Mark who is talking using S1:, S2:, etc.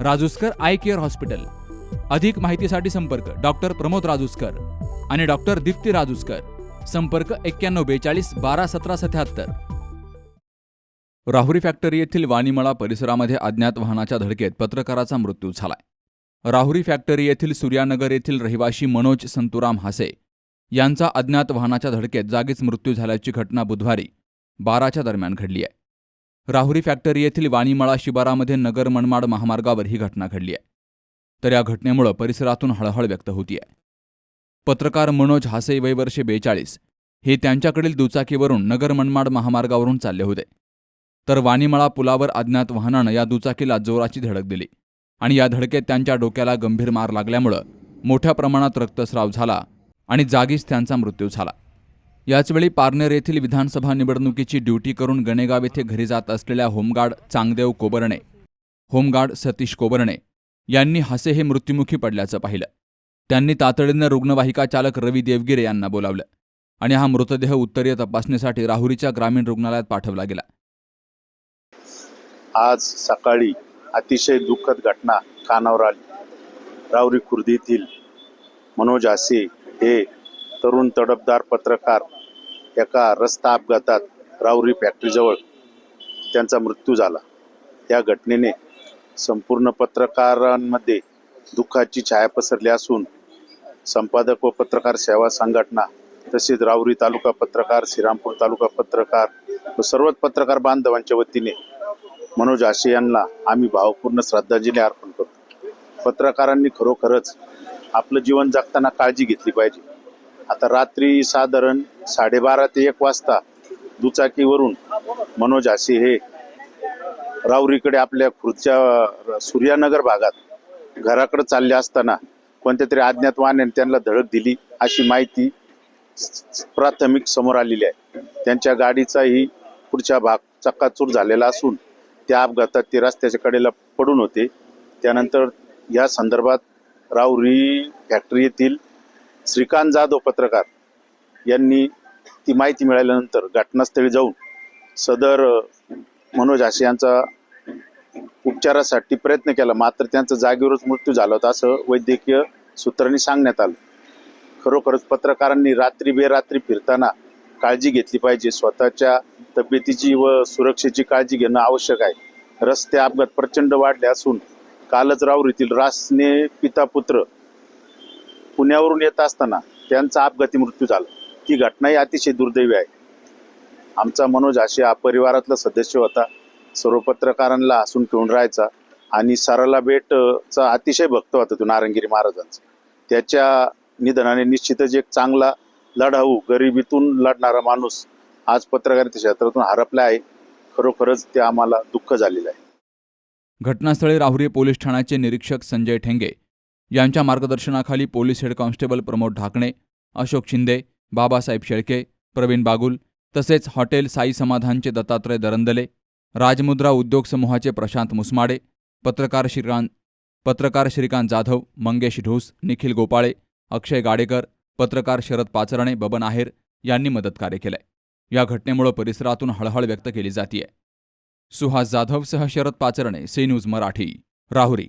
S1: Rajuskar eye care hospital. अधिक माहितीसाठी संपर्क डॉक्टर प्रमोद राजूस्कर आणि डॉक्टर दीप्ती राजूस्कर. संपर्क एक्क्याण्णव बेचाळीस बारा सतरा सत्याहत्तर. राहुरी फॅक्टरी येथील वाणीमळा परिसरामध्ये अज्ञात वाहनाच्या धडकेत पत्रकाराचा मृत्यू झालाय. राहुरी फॅक्टरी येथील सूर्यानगर येथील रहिवाशी मनोज संतुराम हासे यांचा अज्ञात वाहनाच्या धडकेत जागीच मृत्यू झाल्याची घटना बुधवारी बाराच्या दरम्यान घडली आहे. राहुरी फॅक्टरी येथील वाणीमळा शिबारामध्ये नगर मनमाड महामार्गावर ही घटना घडली आहे. तर या घटनेमुळं परिसरातून हळहळ व्यक्त होतीये. पत्रकार मनोज हासे वय वर्षे बेचाळीस. हे त्यांच्याकडील दुचाकीवरून नगर मनमाड महामार्गावरून चालले होते. तर वाणीमळा पुलावर अज्ञात वाहनानं या दुचाकीला जोराची धडक दिली आणि या धडकेत त्यांच्या डोक्याला गंभीर मार लागल्यामुळं मोठ्या प्रमाणात रक्तस्राव झाला आणि जागीच त्यांचा मृत्यू झाला. याचवेळी पारनेर येथील विधानसभा निवडणुकीची ड्युटी करून गणेगाव येथे घरी जात असलेल्या home guard Changdev Kobarne home guard Satish Kobarne यांनी हसे हे मृत्युमुखी पडल्याचं पाहिलं. त्यांनी तातडीनं रुग्णवाहिका चालक रवी देवगिरे यांना बोलावलं आणि हा मृतदेह उत्तरीय तपासणीसाठी राहुरीच्या ग्रामीण रुग्णालयात पाठवला गेला.
S2: आज सकाळी अतिशय दुःखद घटना कानावर आली. राहुरी खुर्दीतील मनोज आसे हे तरुण तडफदार पत्रकार एका रस्ता अपघातात रावरी फॅक्टरीजवळ त्यांचा मृत्यू झाला. त्या घटनेने संपूर्ण पत्रकारांमध्ये दुःखाची छाया पसरली असून संपादक व पत्रकार सेवा संघटना तसेच रावरी तालुका पत्रकार श्रीरामपूर तालुका पत्रकार व सर्वच पत्रकार बांधवांच्या वतीने मनोज आशे यांना आम्ही भावपूर्ण श्रद्धांजली अर्पण करतो. पत्रकारांनी खरोखरच आपलं जीवन जगताना काळजी घेतली पाहिजे. आता रात्री साधारण साडेबारा ते एक वाजता दुचाकीवरून मनोज आशी हे राऊरीकडे आपल्या खुर्च्या सूर्यानगर भागात घराकडे चालले असताना कोणत्या तरी अज्ञात वाहनाने त्यांना धडक दिली अशी माहिती प्राथमिक समोर आलेली आहे. त्यांच्या गाडीचाही पुढच्या भाग चक्काचूर झालेला असून त्या अपघातात ते रस्त्याच्या कडेला पडून होते. त्यानंतर या संदर्भात राऊरी फॅक्टरी येथील श्रीकांत जाधव पत्रकार यांनी ती माहिती मिळाल्यानंतर घटनास्थळी जाऊन सदर मनोज आशे यांचा उपचारासाठी प्रयत्न केला. मात्र त्यांचा जागेवरच मृत्यू झाला होता असं वैद्यकीय सूत्रांनी सांगण्यात आलं. खरोखरच पत्रकारांनी रात्री बेरात्री फिरताना काळजी घेतली पाहिजे. स्वतःच्या तब्येतीची व सुरक्षेची काळजी घेणं आवश्यक आहे. रस्ते अपघात प्रचंड वाढले असून कालच राऊरीतील रासने पिता पुत्र पुण्यावरून येत असताना त्यांचा अपघाती मृत्यू झाला. ही घटनाही अतिशय दुर्दैवी आहे. आमचा मनोज आशे हा परिवारातला सदस्य होता. सर्व पत्रकारांना हसून ठेवून राहायचा आणि सराला बेटचा अतिशय भक्त होता तो नारंगिरी महाराजांचा. त्याच्या निधनाने निश्चितच एक चांगला लढाऊ गरिबीतून लढणारा माणूस आज पत्रकारिता क्षेत्रातून हरपला आहे. खरोखरच ते आम्हाला दुःख झालेलं आहे.
S1: घटनास्थळी राहुरी पोलीस ठाण्याचे निरीक्षक संजय ठेंगे यांच्या मार्गदर्शनाखाली police head constable Pramod Dhakne Ashok Shinde Babasaheb Shelke Pravin Bagul तसेच हॉटेल साई समाधानचे दत्तात्रय दरंदले राजमुद्रा उद्योग समूहाचे प्रशांत मुसमाडे पत्रकार श्रीकांत पत्रकार श्रीकांत जाधव मंगेश ढोस निखिल गोपाळे अक्षय गाडेकर पत्रकार शरद पाचरणे बबन आहेर यांनी मदतकार्य केलंय. या घटनेमुळे परिसरातून हळहळ व्यक्त केली जातीये. सुहास जाधवसह शरद पाचरणे सी न्यूज मराठी राहुरी.